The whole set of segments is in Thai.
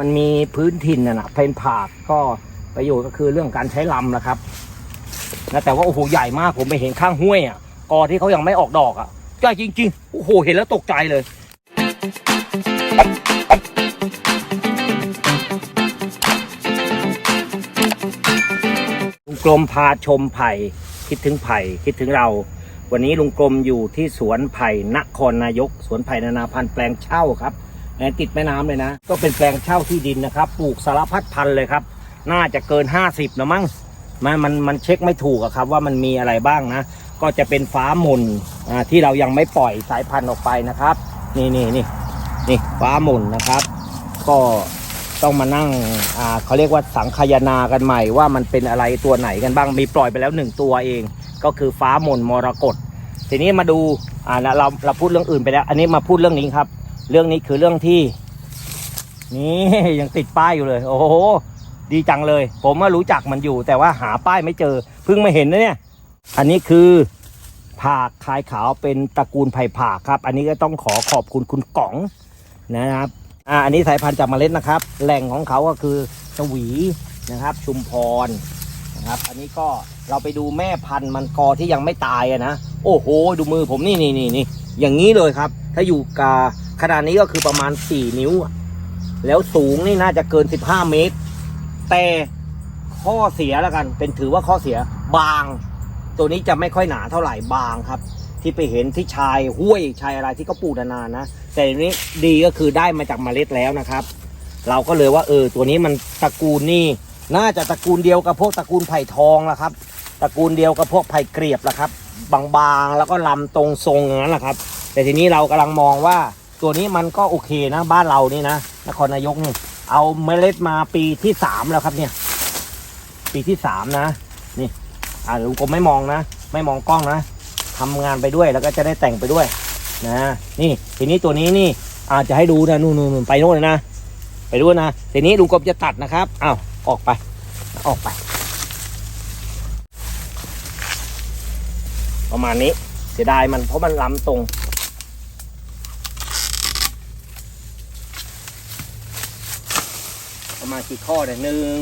มันมีพื้นถิ่นน่ะนะเป็นผากก็ประโยชน์ก็คือเรื่องการใช้ลำนะครับนะแต่ว่าโอ้โหใหญ่มากผมไปเห็นข้างห้วยอะกอที่เขายังไม่ออกดอกอะใหญ่จริงๆโอ้โหเห็นแล้วตกใจเลยลุงกลมพาชมไผ่คิดถึงไผ่คิดถึงเรา วันนี้ลุงกลมอยู่ที่สวนไผ่นครนายก สวนไผ่นานาพันธุ์แปลงเช่าครับ ติดแม่น้ำเลยนะ ก็เป็นแปลงเช่าที่ดินนะครับ ปลูกสารพัดพันธุ์เลยครับ น่าจะเกิน 50นะมั้งมันมันมันเช็คไม่ถูกอะครับ ว่ามันมีอะไรบ้างนะ ก็จะเป็นฟ้ามนอ่าที่เรายังไม่ปล่อยสายพันธุ์ออกไปนะครับ นี่นี่นี่นี่ฟ้ามนนะครับ ก็ต้องมานั่งอ่าเขาเรียกว่าสังคายนากันใหม่ว่ามันเป็นอะไรตัวไหนกันบ้างมีปล่อยไปแล้วหนึ่งตัวเอง ก็คือฟ้ามนมรกตทีนี้มาดูอ่าเราเราพูดเรื่องอื่นไปแล้ว อันนี้มาพูดเรื่องนี้ครับ เรื่องนี้คือเรื่องที่ นี่ยังติดป้ายอยู่เลย โอ้โห ดีจังเลย ผมว่ารู้จักมันอยู่ แต่ว่าหาป้ายไม่เจอเพิ่งมาเห็นนะเนี่ย อันนี้คือผากคายขาวเป็นตระกูลไผ่ผากครับ อันนี้ก็ต้องขอขอบคุณคุณก๋องนะครับอ่าอันนี้สายพันธุ์จากเมล็ดนะครับ แหล่งของเขาก็คือสวีนะครับ ชุมพรนะครับ อันนี้ก็เราไปดูแม่พันธุ์มันกอที่ยังไม่ตายอะนะ โอ้โห ดูมือผมนี่นี่นี่นี่อย่างนี้เลยครับ ถ้าอยู่กาขนาดนี้ก็คือประมาณ 4 นิ้ว แล้วสูงนี่น่าจะเกิน 15 เมตร แต่ข้อเสียแล้วกัน เป็นถือว่าข้อเสียบาง ตัวนี้จะไม่ค่อยหนาเท่าไหร่บางครับ ที่ไปเห็นที่ชายห้วยชายอะไรที่เขาปลูกนานๆนะ แต่อันนี้ดีก็คือได้มาจากเมล็ดแล้วนะครับ เราก็เลยว่าเออตัวนี้มันตระกูลนี่ น่าจะตระกูลเดียวกับพวกตระกูลไผ่ทองละครับตระกูลเดียวกับพวกไผ่เกลียบละครับ บางๆแล้วก็ลำตรงทรงงนั้นแหละครับ แต่ทีนี้เรากำลังมองว่าตัวนี้มันก็โอเคนะ บ้านเรานี่นะนครนายกนี่เอาเมล็ดมาปีที่สามแล้วครับเนี่ย ปีที่สามนะนี่อ่าลุงกรมไม่มองนะ ไม่มองกล้องนะทำงานไปด้วยแล้วก็จะได้แต่งไปด้วยนะนี่ทีนี้ตัวนี้นี่อาจจะให้ดูนะนู่นนู่นไปโน่นเลยนะไปดูนะทีนี้ลุงกรมจะตัดนะครับอ้าวออกไป ออกไป ประมาณนี้เสียดายมันเพราะมันล้ำตรง ประ มากี่ข้อเนี่ยหนึ่ง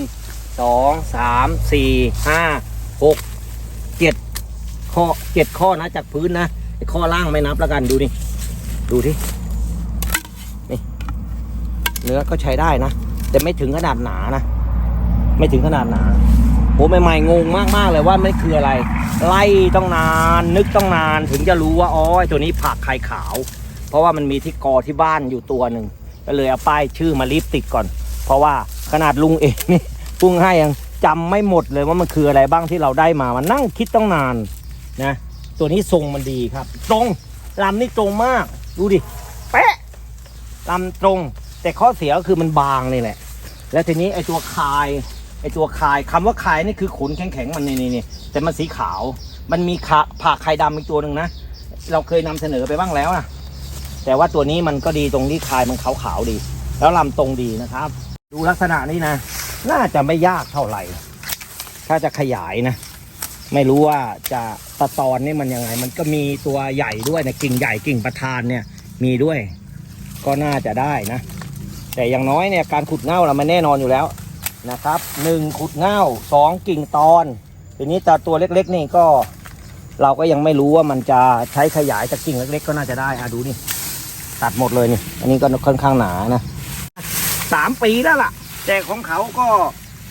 สองสามสี่ห้าหกเจ็ดข้อเจ็ดข้อนะจากพื้นนะไอ้ข้อล่างไม่นับแล้วกันดูนี่ดูที่นี่เนื้อก็ใช้ได้นะ แต่ไม่ถึงขนาดหนานะ ไม่ถึงขนาดหนาผมใหม่ๆงงมากๆเลยว่าไม่คืออะไร ไล่ต้องนานนึกต้องนานถึงจะรู้ว่าอ๋อตัวนี้ผักไข่ขาว เพราะว่ามันมีที่กอที่บ้านอยู่ตัวหนึ่งก็เลยเอาป้ายชื่อมารีบติดก่อน เพราะว่า ขนาดลุงเองนี่ปุ้งให้ยังจำไม่หมดเลยว่ามันคืออะไรบ้างที่เราได้มามันนั่งคิดต้องนานนะตัวนี้ทรงมันดีครับ ตรงลำนี่ตรงมาก ดูดิเป๊ะลำตรง แต่ข้อเสียก็คือมันบางนี่แหละ แล้วทีนี้ไอตัวคายไอตัวคายคำว่าคายนี่คือขนแข็งๆมันนี่นี่นี่แต่มันสีขาว มันมีขาผ่าคายดำอีกตัวหนึ่งนะเราเคยนำเสนอไปบ้างแล้วนะแต่ว่าตัวนี้มันก็ดีตรงที่คายมันขาวๆดี แล้วลำตรงดีนะครับ ดูลักษณะนี้นะ น่าจะไม่ยากเท่าไหร่ ถ้าจะขยายนะ ไม่รู้ว่าจะตะตอนนี่มันยังไง มันก็มีตัวใหญ่ด้วยนะกิ่งใหญ่กิ่งประธานเนี่ย มีด้วย ก็น่าจะได้นะ แต่อย่างน้อยเนี่ยการขุดเง่าเรามันแน่นอนอยู่แล้วนะครับหนึ่งขุดเง่าสองกิ่งตอนทีนี้ตาตัวเล็กๆนี่ก็ เราก็ยังไม่รู้ว่ามันจะใช้ขยายจากกิ่งเล็ก ๆ ก็น่าจะได้อะดูนี่ตัดหมดเลยนี่ อันนี้ก็ค่อนข้างหนานะ สามปีแล้วล่ะ แต่ของเขาก็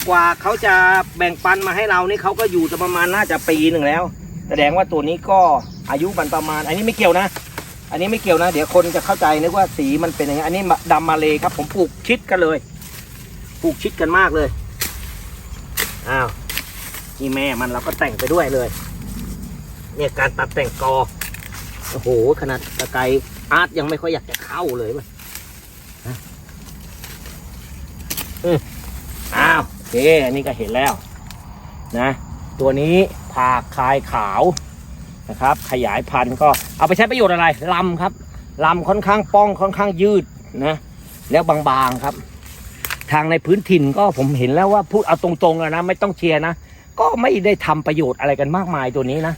กว่าเขาจะแบ่งปันมาให้เรานี่เขาก็อยู่จะประมาณน่าจะปีหนึ่งแล้ว แสดงว่าตัวนี้ก็อายุมันประมาณ อันนี้ไม่เกี่ยวนะ อันนี้ไม่เกี่ยวนะ เดี๋ยวคนจะเข้าใจนึกว่าสีมันเป็นยังไงอันนี้ดำมาเลยครับ ผมปลูกชิดกันเลยปลูกชิดกันมากเลยอ้าวนี่แม่มันเราก็แต่งไปด้วยเลย เนี่ยการตัดแต่งกอโอ้โหขนาดตะไกรอาร์ตยังไม่ค่อยอยากจะเข้าเลยว่ะฮะ อืมอ้าวโอเคอันนี้ก็เห็นแล้วนะ ตัวนี้ผากคายขาวนะครับ ขยายพันธุ์ก็เอาไปใช้ประโยชน์อะไรลำครับลำค่อนข้างป้องค่อนข้างยืดนะแล้วบางๆครับ ทางในพื้นถิ่นก็ผมเห็นแล้วว่าพูดเอาตรงๆอะนะไม่ต้องเชียร์นะก็ไม่ได้ทำประโยชน์อะไรกันมากมายตัวนี้นะ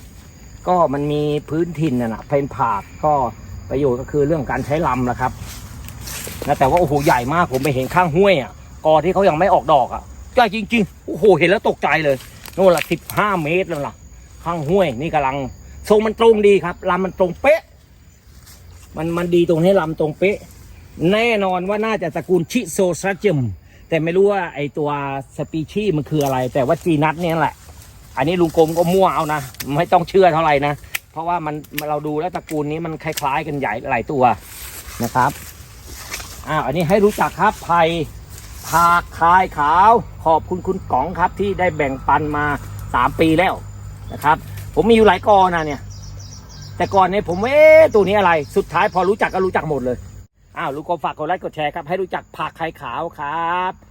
ก็มันมีพื้นถิ่นน่ะนะเป็นผากก็ประโยชน์ก็คือเรื่องการใช้ลำนะครับนะแต่ว่าโอ้โหใหญ่มากผมไปเห็นข้างห้วยอะ กอที่เขายังไม่ออกดอกอะใหญ่จริงๆโอ้โหเห็นแล้วตกใจเลยโน่นละสิบห้าเมตรแล้วล่ะ ข้างห้วยนี่กำลังทรงมันตรงดีครับลำมันตรงเป๊ะ มันมันดีตรงให้ลำตรงเป๊ะ แน่นอนว่าน่าจะตระกูลชิโซซาจิมแต่ไม่รู้ว่าไอตัวสปีชีมันคืออะไร แต่ว่าจีนัทเนี่ยแหละ อันนี้ลุงกรมก็มั่วเอานะ ไม่ต้องเชื่อเท่าไหร่นะ เพราะว่ามันเราดูแล้วตระกูลนี้มันคล้าย ๆ กันใหญ่หลายตัวนะครับอ้าวอันนี้ให้รู้จักครับไผ่ ผักคายขาว ขอบคุณคุณก๋องครับที่ได้แบ่งปันมาสามปีแล้วนะครับ ผมมีอยู่หลายกอนะเนี่ย แต่ก่อนเนี่ยผมเอ๊ะตัวนี้อะไรสุดท้ายพอรู้จักก็รู้จักหมดเลยอ้าวลูกกรมฝากกดไลค์กดแชร์ครับให้รู้จักผักคายขาวครับ